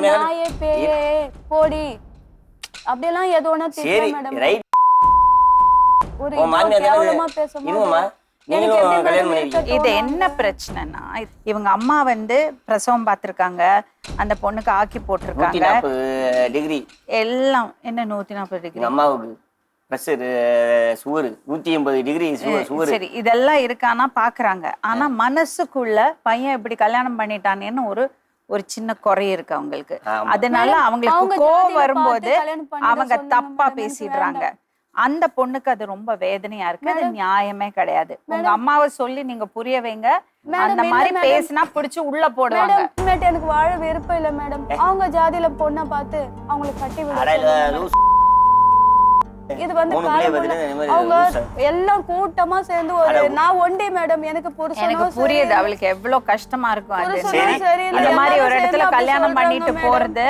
மாமியார் நாயே பேயே போடி. அப்படியெல்லாம் எது ஒண்ணா சரி ரைட் ஒரு கேவலமா இது? என்ன பிரச்சனைனா இவங்க அம்மா வந்து பிரசவம் பார்த்திருக்காங்க. அந்த பொண்ணுக்கு ஆக்கி போட்டிருக்காங்க. டிகிரி எல்லாம் என்ன நூத்தி நாற்பது டிகிரி அம்மாவுக்கு ப்ரெஷர் சுகர் நூத்தி எண்பது டிகிரி சுகர் சரி இதெல்லாம் இருக்கானா பாக்குறாங்க ஆனா மனசுக்குள்ள பையன் இப்படி கல்யாணம் பண்ணிட்டானேன்னு ஒரு ஒரு சின்ன குறை இருக்கு அவங்களுக்கு. அதனால அவங்க அவங்களுக்கு கோவம் வரும்போது அவங்க தப்பா பேசிடுறாங்க. அந்த பொண்ணுக்கு அது ரொம்ப வேதனையா இருக்கு. அது நியாயமே கிடையாது. உங்க அம்மாவை சொல்லி நீங்க புரிய வைங்க. அந்த மாதிரி. பேசினா புடிச்சு உள்ள போடுவாங்க. எனக்கு வாழ விருப்பம் இல்ல மேடம். அவங்க ஜாதியில பொண்ணை பார்த்து அவங்களுக்கு கட்டி விட இது வந்து இந்த அவங்க. எல்லாம் கூட்டமா சேர்ந்து ஒரு நான் ஒண்டி மேடம் எனக்கு எனக்கு புருஷனும் புரியுது அவளுக்கு எவ்வளவு கஷ்டமா இருக்கும் அது சரி. அந்த மாதிரி ஒரு இடத்துல கல்யாணம் பண்ணிட்டு. போறது